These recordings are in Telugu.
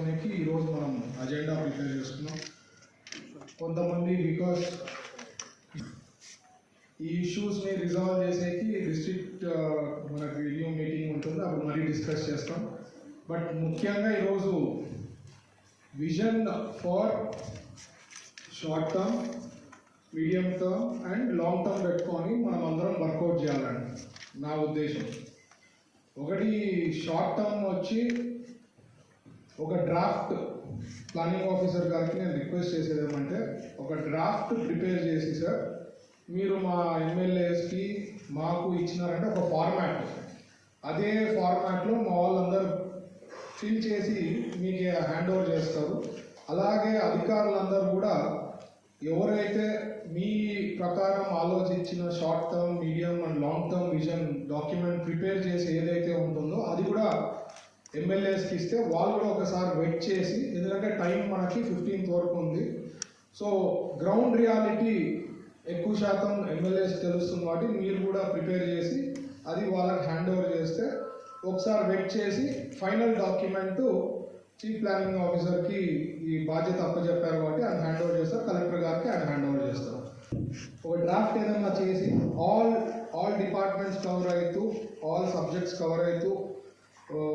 చేసుకోనికి ఈరోజు మనం అజెండా ప్రిపేర్ చేసుకున్నాం కొంతమంది బికాస్ ఈ ఇష్యూస్ని రిజాల్వ్ చేసేకి డిస్ట్రిక్ట్ మనకి రివ్యూ మీటింగ్ ఉంటుంది అప్పుడు మరీ డిస్కస్ చేస్తాం. బట్ ముఖ్యంగా ఈరోజు vision for short term medium term and long term పెట్టుకొని మనం అందరం వర్కౌట్ చేయాలండి. నా ఉద్దేశం. ఒకటి షార్ట్ టర్మ్ వచ్చి ఒక డ్రాఫ్ట్ ప్లానింగ్ ఆఫీసర్ గారికి నేను రిక్వెస్ట్ చేసేది ఏమంటే ఒక డ్రాఫ్ట్ ప్రిపేర్ చేసి సార్ మీరు మా ఎమ్మెల్యేస్కి మాకు ఇచ్చినారంటే ఒక ఫార్మాట్ అదే ఫార్మాట్లో మా వాళ్ళందరూ ఫిల్ చేసి మీకు హ్యాండ్ ఓవర్ చేస్తారు. అలాగే అధికారులందరూ కూడా ఎవరైతే మీ ప్రకారం ఆలోచించిన short term medium and long term vision document prepare చేసి ఏదైతే ఉంటుందో అది కూడా ఎమ్మెల్యేస్కి ఇస్తే వాళ్ళు కూడా ఒకసారి వెయిట్ చేసి ఎందుకంటే టైం మనకి ఫిఫ్టీన్త్ వరకు ఉంది. సో గ్రౌండ్ రియాలిటీ ఎక్కువ శాతం ఎమ్మెల్యేస్ తెలుస్తుంది కాబట్టి మీరు కూడా ప్రిపేర్ చేసి అది వాళ్ళకి హ్యాండ్ ఓవర్ చేస్తే ఒకసారి వెయిట్ చేసి ఫైనల్ డాక్యుమెంట్ చీఫ్ ప్లానింగ్ ఆఫీసర్కి ఈ బాధ్యత అప్పచెప్పారు కాబట్టి ఆయన హ్యాండ్ ఓవర్ చేస్తారు కలెక్టర్ గారికి ఆయన హ్యాండ్ ఓవర్ చేస్తారు. ఒక డ్రాఫ్ట్ ఏదన్నా చేసి ఆల్ ఆల్ డిపార్ట్మెంట్స్ కవర్ అవుతూ ఆల్ సబ్జెక్ట్స్ కవర్ అవుతూ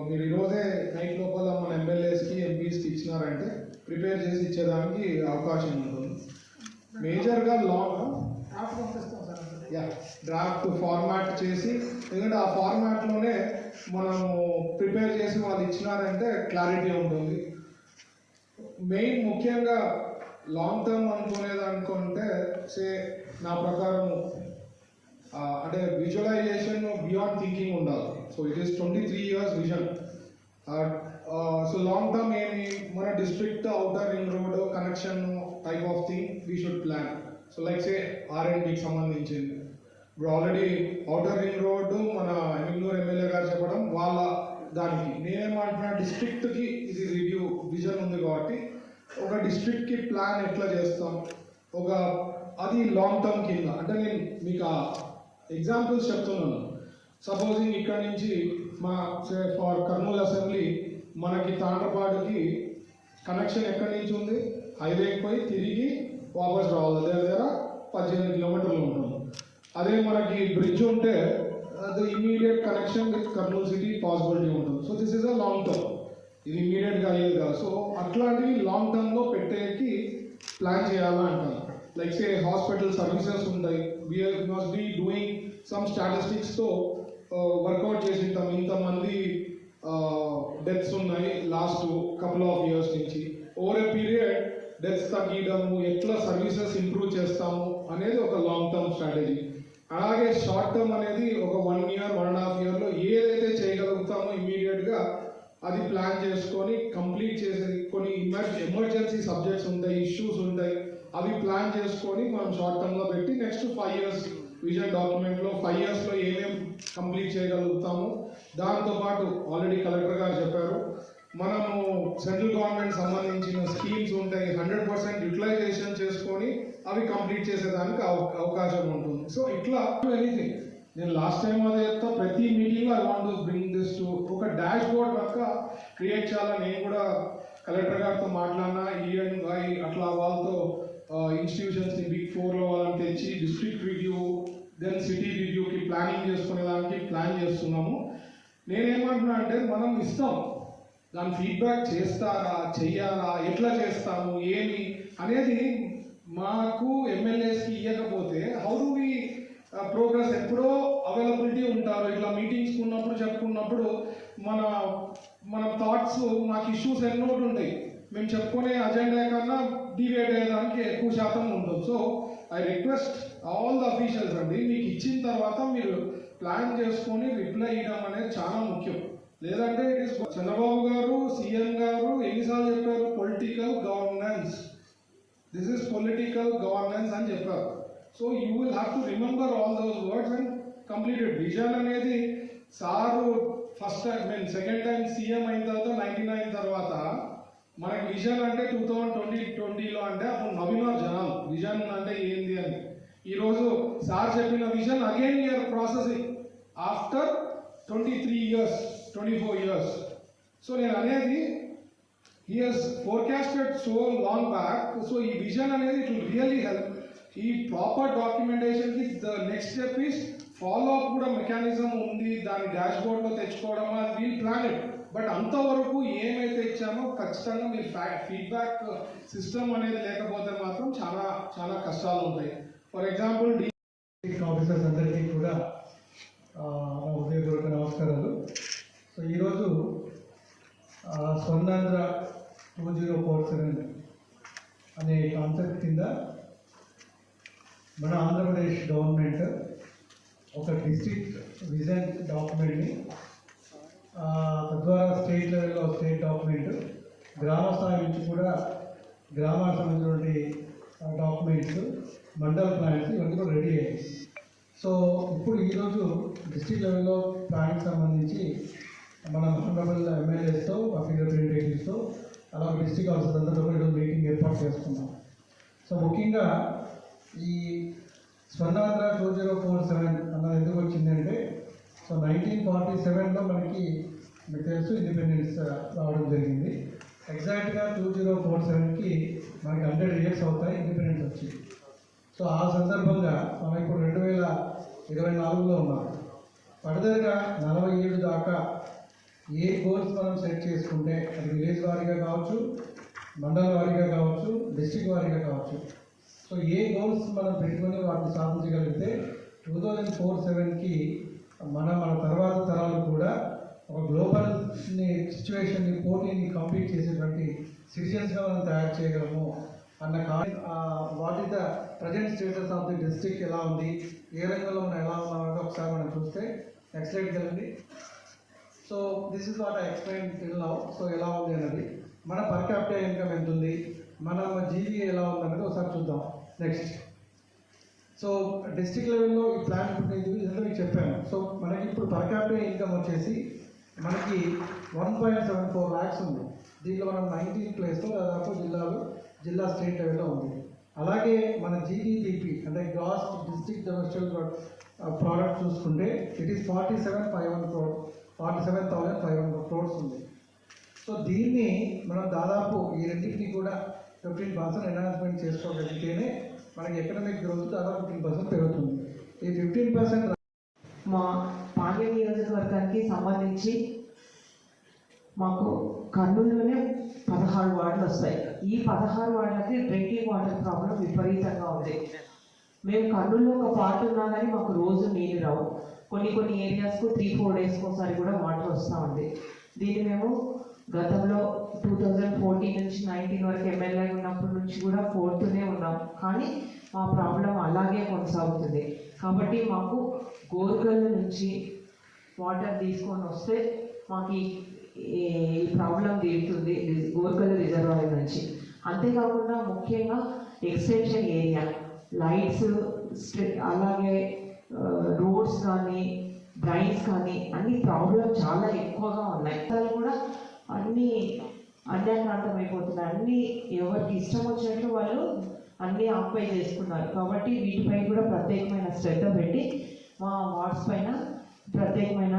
మీరు ఈరోజే నైట్ లోపల మన ఎమ్మెల్యేస్కి ఎంపీస్కి ఇచ్చినారంటే ప్రిపేర్ చేసి ఇచ్చేదానికి అవకాశం ఉంటుంది. మేజర్గా లాంగ్ డ్రాఫ్ట్ ఫార్మాట్ చేసి ఎందుకంటే ఆ ఫార్మాట్లోనే మనము ప్రిపేర్ చేసి వాళ్ళు ఇచ్చినారంటే క్లారిటీ ఉంటుంది. మెయిన్ ముఖ్యంగా లాంగ్ టర్మ్ అనుకునేది అనుకుంటే సే నా ప్రకారం అంటే విజువలైజేషన్ బియాండ్ థింకింగ్ ఉండాలి. So it is twenty three years vision so long term ఏమి? మన district outer ring road connection type of thing we should plan so like say R and సంబంధించింది. ఇప్పుడు ఆల్రెడీ అవుటర్ రింగ్ రోడ్డు మన ఎమ్మెల్యూర్ ఎమ్మెల్యే గారు చెప్పడం వాళ్ళ దానికి. నేనేమంటున్నా డిస్ట్రిక్ట్కి ఇది రివ్యూ విజన్ ఉంది కాబట్టి ఒక డిస్ట్రిక్ట్కి ప్లాన్ ఎట్లా చేస్తాం? ఒక అది లాంగ్ టర్మ్ కింద. అంటే నేను మీకు ఎగ్జాంపుల్స్ చెప్తున్నాను. సపోజింగ్ ఇక్కడ నుంచి మా ఫర్ కర్నూలు అసెంబ్లీ మనకి తాండ్రపాడుకి కనెక్షన్ ఎక్కడి నుంచి ఉంది? హైవేకి పోయి తిరిగి వాపస్ రావాలి. దగ్గర దగ్గర పద్దెనిమిది కిలోమీటర్లు ఉంటుంది. అదే మనకి బ్రిడ్జ్ ఉంటే అది immediate connection with Kurnool city possibility ఉంటుంది. So this is a long term ఇది ఇమీడియట్గా అయ్యేది కాదు. సో అట్లాంటివి లాంగ్ టర్మ్లో పెట్టేకి ప్లాన్ చేయాలా అంటారు లైక్ సే హాస్పిటల్ సర్వీసెస్ ఉంటాయి we are must be doing some స్టాటిస్టిక్స్తో work out చేసి ఉంటాం ఇంతమంది uh, డెత్స్ ఉన్నాయి లాస్ట్ కపుల్ ఆఫ్ ఇయర్స్ నుంచి. ఓవర్ ఏ పీరియడ్ డెత్స్ తగ్గడము ఎట్లా సర్వీసెస్ ఇంప్రూవ్ చేస్తాము అనేది ఒక లాంగ్ టర్మ్ స్ట్రాటజీ అలాగే షార్ట్ టర్మ్ అనేది ఒక one year one and half ఇయర్లో ఏదైతే చేయగలుగుతామో ఇమీడియట్గా అది ప్లాన్ చేసుకొని కంప్లీట్ చేసేది కొన్ని ఎమర్జెన్సీ సబ్జెక్ట్స్ ఉంటాయి ఇష్యూస్ ఉంటాయి. అవి ప్లాన్ చేసుకొని మనం షార్ట్ టర్మ్లో పెట్టి నెక్స్ట్ ఫైవ్ ఇయర్స్ విజన్ డాక్యుమెంట్లో ఫైవ్ ఇయర్స్లో ఏమేమి కంప్లీట్ చేయగలుగుతాము దాంతోపాటు ఆల్రెడీ కలెక్టర్ గారు చెప్పారు. మనము సెంట్రల్ గవర్నమెంట్ సంబంధించిన స్కీమ్స్ ఉంటాయి హండ్రెడ్ పర్సెంట్ యూటిలైజేషన్ చేసుకొని అవి కంప్లీట్ చేసేదానికి అవకాశం ఉంటుంది. సో ఇట్లా ఎనీథింగ్ నేను లాస్ట్ టైం అదే చెప్తా ప్రతి మీటింగ్లో I want bring this to ఒక డాష్ బోర్డ్ లెక్క క్రియేట్ చేయాలని నేను కూడా కలెక్టర్ గారితో మాట్లాడినా ఈఎన్ అట్లా వాళ్ళతో ఇన్స్టిట్యూషన్స్ని బిగ్ ఫోర్లో వాళ్ళని తెచ్చి డిస్ట్రిక్ట్ రివ్యూ దెన్ సిటీ రివ్యూకి ప్లానింగ్ చేసుకునే దానికి ప్లాన్ చేస్తున్నాము. నేనేమంటున్నా అంటే మనం ఇస్తాం. దాని ఫీడ్బ్యాక్ చేస్తారా చెయ్యాలా ఎట్లా చేస్తాము ఏమి అనేది మాకు ఎమ్మెల్యేస్కి ఇవ్వకపోతే హౌ డు వి ప్రోగ్రెస్ ఎప్పుడో అవైలబిలిటీ ఉంటారు. ఇట్లా మీటింగ్స్ ఉన్నప్పుడు చెప్పుకున్నప్పుడు మన మన థాట్స్ మాకు ఇష్యూస్ ఎన్నోటి ఉంటాయి. మేము చెప్పుకునే అజెండా కన్నా డివైడ్ అయ్యేదానికి ఎక్కువ శాతం ఉండదు. So I request all the officials అండి మీకు ఇచ్చిన తర్వాత మీరు ప్లాన్ చేసుకొని రిప్లై ఇవ్వడం అనేది చాలా ముఖ్యం. లేదంటే ఇట్ ఇస్ చంద్రబాబు గారు సీఎం గారు ఎన్నిసార్లు చెప్పారు? Political governance this is political governance అని చెప్పారు. So you will have to remember all those words and completed vision అనేది sir first time mean second time CM అయిన తర్వాత నైన్టీ నైన్ తర్వాత మనకి విజన్ అంటే టూ థౌజండ్ ట్వంటీ ట్వంటీలో అంటే అప్పుడు నవ్వినారు జనాలు విజన్ అంటే ఏంది అని. ఈరోజు సార్ చెప్పిన vision again year processing after twenty three years twenty four years so నేను అనేది he has forecasted long back so ఈ విజన్ అనేది ఇట్ రియల్లీ హెల్ప్ ఈ proper డాక్యుమెంటేషన్కి the next step is follow up కూడా మెకానిజం ఉంది. దాని డాష్ బోర్డ్లో తెచ్చుకోవడం అది వీల్ ప్లాన్ ఇట్ బట్ అంతవరకు ఏం ఇచ్చామో ఖచ్చితంగా మీ ఫీడ్బ్యాక్ సిస్టమ్ అనేది లేకపోతే మాత్రం చాలా చాలా కష్టాలు ఉంటాయి. ఫర్ ఎగ్జాంపుల్ డి ఆఫీసర్స్ అందరికీ కూడా ఆ, హృదయపూర్వక నమస్కారాలు. సో ఈరోజు ఆ, Swarnandhra two zero four seven అనే కాన్సెప్ట్ కింద మన ఆంధ్రప్రదేశ్ గవర్నమెంట్ ఒక డిస్ట్రిక్ట్ విజన్ డాక్యుమెంట్ని తద్వారా స్టేట్ లెవెల్లో స్టేట్ డాక్యుమెంట్ గ్రామ స్థాయి నుంచి కూడా గ్రామానికి సంబంధించినటువంటి డాక్యుమెంట్స్ మండల ప్లాన్స్ ఇవన్నీ కూడా రెడీ అయ్యాయి. సో ఇప్పుడు ఈరోజు డిస్టిక్ లెవెల్లో ప్లాన్కి సంబంధించి మన హానరబుల్ ఎమ్మెల్యేస్తో అఫీల్ రిప్రజెంటేటివ్స్తో అలాగే డిస్టిక్ ఆఫీసర్ అందరితో కూడా ఈరోజు మీటింగ్ ఏర్పాటు చేసుకున్నాం. సో ముఖ్యంగా ఈ Swarnandhra two zero four seven అన్నది ఎందుకు వచ్చిందంటే సో నైన్టీన్ ఫార్టీ సెవెన్లో మనకి మీకు తెలుసు ఇండిపెండెన్స్ రావడం జరిగింది. ఎగ్జాక్ట్గా టూ జీరో ఫోర్ సెవెన్కి మనకి హండ్రెడ్ ఇయర్స్ అవుతాయి ఇండిపెండెన్స్ వచ్చి. సో ఆ సందర్భంగా మనం ఇప్పుడు రెండు వేల ఇరవై నాలుగులో ఉన్నాం. ఫర్దర్గా నలభై ఏడు దాకా ఏ గోల్స్ మనం సెట్ చేసుకుంటే అది విలేజ్ వారీగా కావచ్చు మండల వారీగా కావచ్చు డిస్టిక్ వారీగా కావచ్చు. సో ఏ గోల్స్ మనం పెట్టుకొని వాటిని సాధించగలిగితే టూ థౌజండ్ ఫోర్ సెవెన్కి మన మన తర్వాత తరాలు కూడా ఒక గ్లోబల్ సిచ్యువేషన్ని పోటీని కంప్లీట్ చేసేటువంటి సిటిజన్స్గా మనం తయారు చేయగలము అన్న కా what is the present status of the district ఎలా ఉంది ఏ రంగంలో మనం ఎలా ఉన్నామంటే ఒకసారి మనం చూస్తే నెక్స్ట్ స్లైడ్ కదండి so this is what I explain till now so ఎలా ఉంది అన్నది. మన పర్ క్యాపిటల్ ఇన్కమ్ ఎంత ఉంది? మన జీవీ ఎలా ఉంది అన్నది ఒకసారి చూద్దాం. నెక్స్ట్ సో డిస్ట్రిక్ట్ లెవెల్లో ఈ ప్లాన్ ఇప్పుడు నేను మీకు చెప్పాను. సో మనకి ఇప్పుడు పర్ క్యాపిటల్ ఇన్కమ్ వచ్చేసి మనకి one point seven four lakhs ఉంది. దీనిలో మనం నైన్టీన్ ప్లేస్లో దాదాపు జిల్లాలో జిల్లా స్టేట్ లెవెల్లో ఉంది. అలాగే మన జీడిపిపి అంటే గ్రాస్ డిస్ట్రిక్ట్ డొమెస్టిక్ ప్రోడక్ట్ చూసుకుంటే it is forty seven five hundred crore forty seven thousand five hundred crores ఉంది. సో దీన్ని మనం దాదాపు ఈ రెండింటిని కూడా ఫిఫ్టీన్ పర్సెంట్ ఎన్హాన్స్మెంట్ చేసుకోగలిగితేనే మనకి ఎకనామిక్ గ్రోత్ దాదాపు ఫిఫ్టీన్ పర్సెంట్ పెరుగుతుంది. ఈ ఫిఫ్టీన్ పర్సెంట్ మా పాండ్య నియోజకవర్గానికి సంబంధించి మాకు కర్నూలులోనే పదహారు వార్డులు వస్తాయి. ఈ పదహారు వార్డులకి డ్రింకింగ్ వాటర్ ప్రాబ్లం విపరీతంగా ఉంది. మేము కర్నూలులో ఒక పార్ట్ ఉన్నా కానీ మాకు రోజు నీళ్ళు రావు. కొన్ని కొన్ని ఏరియాస్కు త్రీ ఫోర్ డేస్కి ఒకసారి కూడా వాటర్ వస్తూ ఉంది. దీన్ని మేము గతంలో టూ థౌజండ్ ఫోర్టీన్ నుంచి నైన్టీన్ వరకు ఎమ్మెల్యే ఉన్నప్పటి నుంచి కూడా ఫోర్త్నే ఉన్నాం. కానీ మా ప్రాబ్లం అలాగే కొనసాగుతుంది. కాబట్టి మాకు గోరుగల నుంచి వాటర్ తీసుకొని వస్తే మాకు ఈ ప్రాబ్లం తీరుతుంది గోరుగల రిజర్వాయర్ నుంచి. అంతేకాకుండా ముఖ్యంగా ఎక్స్టెన్షన్ ఏరియా లైట్స్ అలాగే రోడ్స్ కానీ డ్రైన్స్ కానీ అన్ని ప్రాబ్లం చాలా ఎక్కువగా ఉన్నాయి. అసలు కూడా అన్ని అన్యాక్రాంతం అయిపోతున్నాయి అన్ని ఎవరికి ఇష్టం వచ్చినట్లు వాళ్ళు అన్ని ఆక్యుపై చేసుకున్నారు కాబట్టి వీటిపై కూడా ప్రత్యేకమైన శ్రద్ధ పెట్టి మా వార్డ్స్ పైన ప్రత్యేకమైన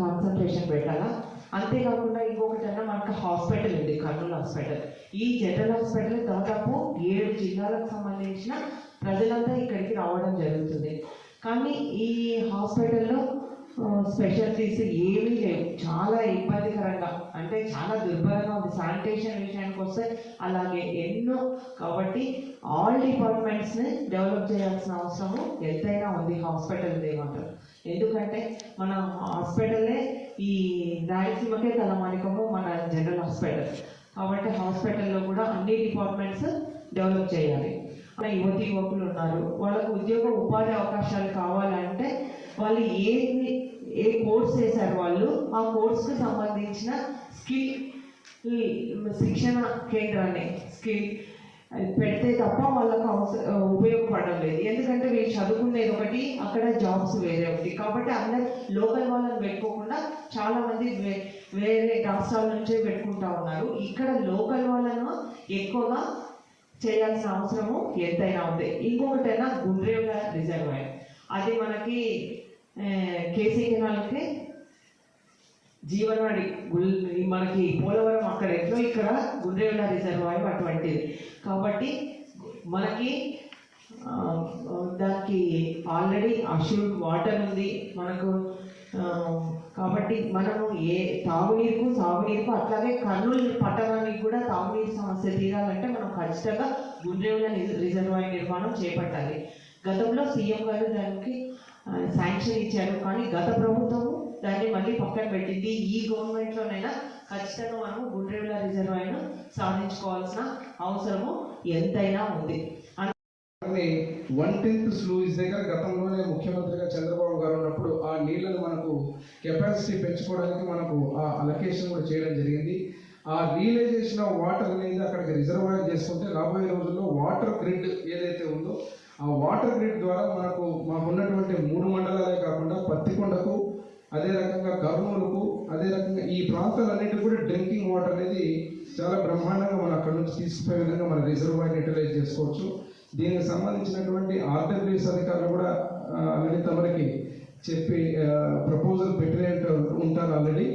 కాన్సన్ట్రేషన్ పెట్టాలా? అంతేకాకుండా ఇంకొకటన్నా మనకు హాస్పిటల్ ఉంది కర్నూలు హాస్పిటల్. ఈ జనరల్ హాస్పిటల్ దాదాపు ఏడు జిల్లాలకు సంబంధించిన ప్రజలంతా ఇక్కడికి రావడం జరుగుతుంది. కానీ ఈ హాస్పిటల్లో స్పెషాలిటీస్ ఏమీ లేవు. చాలా ఇబ్బందికరంగా అంటే చాలా దుర్భరంగా ఉంది. శానిటేషన్ విషయానికి వస్తే అలాగే ఎన్నో కాబట్టి ఆల్ డిపార్ట్మెంట్స్ని డెవలప్ చేయాల్సిన అవసరము ఎంతైనా ఉంది హాస్పిటల్ ఏమంటారు ఎందుకంటే మన హాస్పిటలే ఈ రాయలసీమకే తలమానికము మన జనరల్ హాస్పిటల్ కాబట్టి హాస్పిటల్లో కూడా అన్ని డిపార్ట్మెంట్స్ డెవలప్ చేయాలి. మన యువతి యువకులు ఉన్నారు. వాళ్ళకు ఉద్యోగ ఉపాధి అవకాశాలు కావాలంటే వాళ్ళు ఏ ఏ కోర్స్ చేశారు వాళ్ళు? ఆ కోర్స్కి సంబంధించిన స్కిల్ శిక్షణ కేంద్రాన్ని స్కిల్ పెడితే తప్ప వాళ్ళకు అవస- ఉపయోగపడడం లేదు. ఎందుకంటే వీళ్ళు చదువుకునేది ఒకటి అక్కడ జాబ్స్ వేరే ఒకటి. కాబట్టి అందరు లోకల్ వాళ్ళని పెట్టుకోకుండా చాలా మంది వే- వేరే రాష్ట్రాల నుంచే పెట్టుకుంటా ఉన్నారు. ఇక్కడ లోకల్ వాళ్ళను ఎక్కువగా చేయాల్సిన అవసరము ఎంతైనా ఉంది. ఇంకొకటైనా గుండ్రేవుల రిజర్వాయర్. అది మనకి కేసీఆర్ కేసీ జీవనవాడి జీవనాడి గుల్ మనకి పోలవరం అక్కడ ఎట్లో ఇక్కడ గుండ్రేవుల రిజర్వాయర్ అటువంటిది. కాబట్టి మనకి దానికి ఆల్రెడీ అష్యూర్డ్ వాటర్ ఉంది మనకు. కాబట్టి మనము ఏ తాగునీరుకు సాగునీరుకు అట్లాగే కర్నూలు పట్టణానికి కూడా తాగునీరు సమస్య తీరాలంటే మనం ఖచ్చితంగా గుండ్రేవుల రిజర్వాయర్ నిర్మాణం చేపట్టాలి. గతంలో సీఎం గారు దానికి శాంక్షన్ ఇచ్చారు. కానీ గత ప్రభుత్వము దాన్ని మళ్ళీ పక్కన పెట్టింది. ఈ గవర్నమెంట్లోనైనా ఖచ్చితంగా మనము గుండ్రేవుల అయినా సాధించుకోవాల్సిన అవసరము ఎంతైనా ఉంది. వన్ టెన్త్ స్లూయిస్ దగ్గర గతంలోనే ముఖ్యమంత్రిగా చంద్రబాబు గారు ఉన్నప్పుడు ఆ నీళ్ళను మనకు కెపాసిటీ పెంచుకోవడానికి మనకు ఆ అలొకేషన్ కూడా చేయడం జరిగింది. ఆ రియలైజేషన్ ఆఫ్ వాటర్ అనేది అక్కడికి రిజర్వాయర్ చేసుకుంటే రాబోయే రోజుల్లో వాటర్ గ్రిడ్ ఏదైతే ఉందో ఆ వాటర్ గ్రిడ్ ద్వారా మనకు మాకు ఉన్నటువంటి మూడు మండలాలే కాకుండా పత్తికొండకు అదే రకంగా కర్నూలుకు అదే రకంగా ఈ ప్రాంతాలన్నిటికీ కూడా డ్రింకింగ్ వాటర్ అనేది చాలా బ్రహ్మాండంగా మనం అక్కడ నుంచి తీసుకుపోయే విధంగా మన రిజర్వాయర్ యూటిలైజ్ చేసుకోవచ్చు. దీనికి సంబంధించినటువంటి ఆర్డబ్ల్యూఎస్ అధికారులు కూడా ఆల్రెడీ తమరికి చెప్పి ప్రపోజల్ పెట్టినట్టు ఉంటారు ఆల్రెడీ.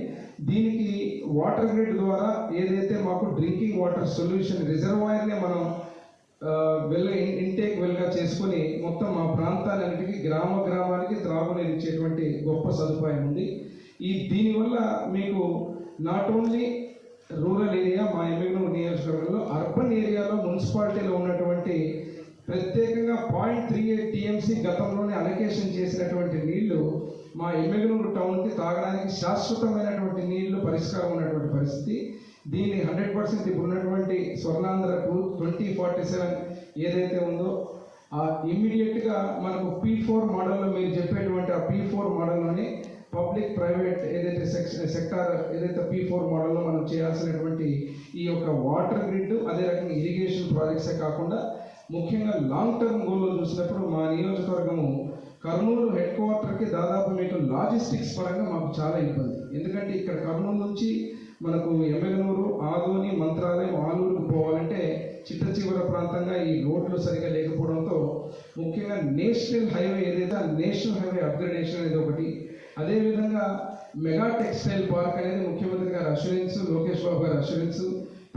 దీనికి వాటర్ గ్రిడ్ ద్వారా ఏదైతే మాకు డ్రింకింగ్ వాటర్ సొల్యూషన్ రిజర్వాయర్నే మనం వెల్ ఇంటేక్ వెల్గా చేసుకొని మొత్తం మా ప్రాంతాలన్నిటికీ గ్రామ గ్రామానికి త్రాగునీరు ఇచ్చేటువంటి గొప్ప సదుపాయం ఉంది. ఈ దీనివల్ల మీకు నాట్ ఓన్లీ రూరల్ ఏరియా మా ఎమ్మెల్యే నియోజకవర్గంలో అర్బన్ ఏరియాలో మున్సిపాలిటీలో ఉన్నటువంటి ప్రత్యేకంగా పాయింట్ త్రీ ఎయిట్ టీఎంసీ గతంలోనే అలొకేషన్ చేసినటువంటి నీళ్ళు మా ఎమ్మెగనూరు టౌన్కి తాగడానికి శాశ్వతమైనటువంటి నీళ్ళు పరిష్కారం ఉన్నటువంటి పరిస్థితి. దీన్ని హండ్రెడ్ పర్సెంట్ ఇప్పుడు ఉన్నటువంటి స్వర్ణాంధ్రకు ట్వంటీ ఫార్టీ సెవెన్ ఏదైతే ఉందో ఆ ఇమ్మీడియట్గా మనకు పీ ఫోర్ మోడల్లో మీరు చెప్పేటువంటి ఆ పీ ఫోర్ మోడల్లోని పబ్లిక్ ప్రైవేట్ ఏదైతే సెక్టార్ ఏదైతే పీ ఫోర్ మోడల్లో మనం చేయాల్సినటువంటి ఈ యొక్క వాటర్ గ్రిడ్ అదే రకంగా ఇరిగేషన్ ప్రాజెక్ట్సే కాకుండా ముఖ్యంగా లాంగ్ టర్మ్ గోల్లో చూసినప్పుడు మా నియోజకవర్గము కర్నూలు హెడ్ క్వార్టర్కి దాదాపు మీకు లాజిస్టిక్స్ పరంగా మాకు చాలా ఇబ్బంది. ఎందుకంటే ఇక్కడ కర్నూలు నుంచి మనకు ఎమ్మెగనూరు ఆదోని మంత్రాలయం ఆలూరుకు పోవాలంటే చిట్ట చివర ప్రాంతంగా ఈ రోడ్లు సరిగా లేకపోవడంతో ముఖ్యంగా నేషనల్ హైవే ఏదైతే నేషనల్ హైవే అప్గ్రేడేషన్ అనేది ఒకటి అదేవిధంగా మెగా టెక్స్టైల్ పార్క్ అనేది ముఖ్యమంత్రి గారు అష్యూరెన్స్ లోకేష్ బాబు గారు అష్యూరెన్స్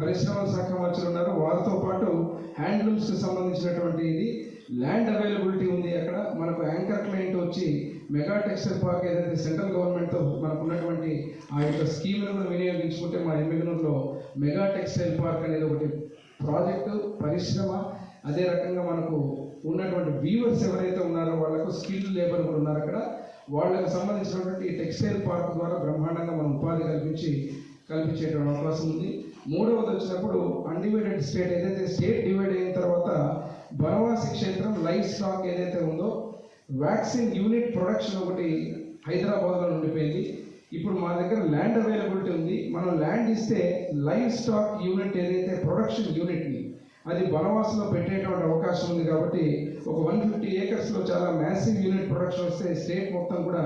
పరిశ్రమల శాఖ మంత్రులు ఉన్నారు. వారితో పాటు హ్యాండ్లూమ్స్కి సంబంధించినటువంటి ఇది ల్యాండ్ అవైలబిలిటీ ఉంది అక్కడ. మనకు యాంకర్ క్లయింట్ వచ్చి మెగా టెక్స్టైల్ పార్క్ ఏదైతే సెంట్రల్ గవర్నమెంట్తో మనకు ఉన్నటువంటి ఆ యొక్క స్కీమ్ను కూడా వినియోగించుకుంటే మా ఎమ్మెగనూరులో మెగా టెక్స్టైల్ పార్క్ అనేది ఒకటి ప్రాజెక్టు పరిశ్రమ అదే రకంగా మనకు ఉన్నటువంటి వీవర్స్ ఎవరైతే ఉన్నారో వాళ్ళకు స్కిల్ లేబర్ కూడా ఉన్నారు అక్కడ. వాళ్ళకు సంబంధించినటువంటి ఈ టెక్స్టైల్ పార్క్ ద్వారా బ్రహ్మాండంగా మనం ఉపాధి కల్పించి కల్పించేటువంటి అవకాశం ఉంది. మూడవది వచ్చినప్పుడు అన్డివైడెడ్ స్టేట్ ఏదైతే స్టేట్ డివైడ్ అయిన తర్వాత బనవాసి క్షేత్రం లైఫ్ స్టాక్ ఏదైతే ఉందో వ్యాక్సిన్ యూనిట్ ప్రొడక్షన్ ఒకటి హైదరాబాద్లో ఉండిపోయింది. ఇప్పుడు మా దగ్గర ల్యాండ్ అవైలబిలిటీ ఉంది. మనం ల్యాండ్ ఇస్తే లైవ్ స్టాక్ యూనిట్ ఏదైతే ప్రొడక్షన్ యూనిట్ని అది బనవాసలో పెట్టేటువంటి అవకాశం ఉంది కాబట్టి ఒక వన్ ఫిఫ్టీ ఏకర్స్లో చాలా మ్యాసివ్ యూనిట్ ప్రొడక్షన్ వస్తే స్టేట్ మొత్తం కూడా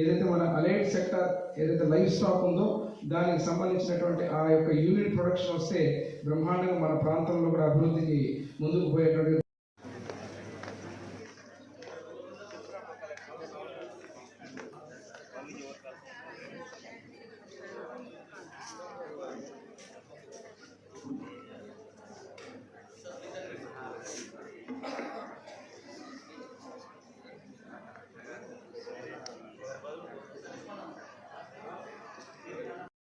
ఏదైతే మన అలైట్ సెక్టర్ ఏదైతే లైఫ్ స్టాక్ ఉందో దానికి సంబంధించినటువంటి ఆ యొక్క యూనిట్ ప్రొడక్షన్ వస్తే బ్రహ్మాండంగా మన ప్రాంతంలో కూడా అభివృద్ధికి ముందుకు పోయేటువంటి